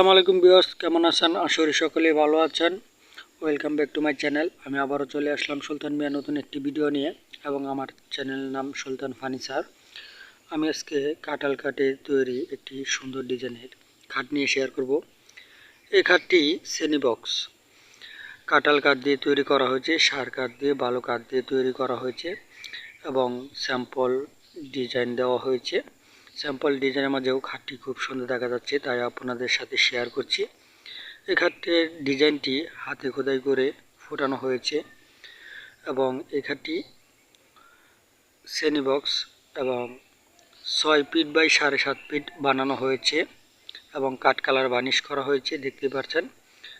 আসসালামু আলাইকুম বিয়স কেমন আছেন? আশা করি সকলেই ভালো আছেন। Welcome back to my channel আমি আবারও চলে আসলাম সুলতান মিয়া নতুন একটি ভিডিও নিয়ে এবং আমার চ্যানেলের নাম সুলতান ফার্নিচার আমি আজকে কাটাল কাঠে তৈরি একটি সুন্দর ডিজাইনের খাট নিয়ে শেয়ার করব। এই খাটটি সেনি বক্স কাটাল কাঠ দিয়ে তৈরি করা হয়েছে, সার কাঠ দিয়ে ভালো কাঠ দিয়ে তৈরি করা হয়েছে এবং স্যাম্পল ডিজাইন দেওয়া হয়েছে। স্যাম্পল ডিজাইনের মাঝেও খাটটি খুব সুন্দর দেখা যাচ্ছে, তাই আপনাদের সাথে শেয়ার করছি। এই খাটটির ডিজাইনটি হাতে খোদাই করে ফোটানো হয়েছে এবং এই খাটটি শ্রেণি বক্স এবং ছয় ফিট বাই সাড়ে সাত ফিট বানানো হয়েছে এবং কাঠ কালার বানিশ করা হয়েছে দেখতে পাচ্ছেন।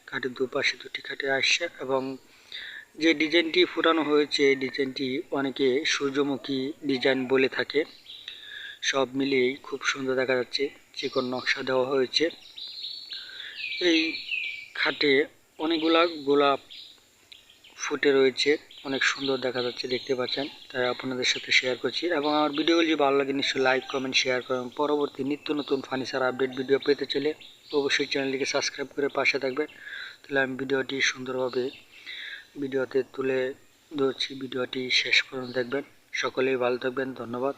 কাঠের দুপাশে দুটি কাঠে আসছে এবং যে ডিজাইনটি ফুটানো হয়েছে ডিজাইনটি অনেকে সূর্যমুখী ডিজাইন বলে থাকে। সব মিলিয়েই খুব সুন্দর দেখা যাচ্ছে। চিকন নকশা দেওয়া হয়েছে। এই খাটে অনেকগুলা গোলাপ ফুটে রয়েছে। অনেক সুন্দর দেখা যাচ্ছে, দেখতে পাচ্ছেন। তাই আপনাদের সাথে শেয়ার করছি। এবং আমার ভিডিওগুলি যদি ভালো লাগে, নিশ্চয়ই লাইক কমেন্ট শেয়ার করুন। পরবর্তী নিত্য নতুন ফার্নিচার আপডেট ভিডিও পেতে চলে অবশ্যই চ্যানেলটিকে সাবস্ক্রাইব করে পাশে থাকবেন। তাহলে আমি ভিডিওটি সুন্দরভাবে ভিডিওতে তুলে ধরছি। ভিডিওটি শেষ পর্যন্ত দেখবেন। সকলেই ভালো থাকবেন। ধন্যবাদ।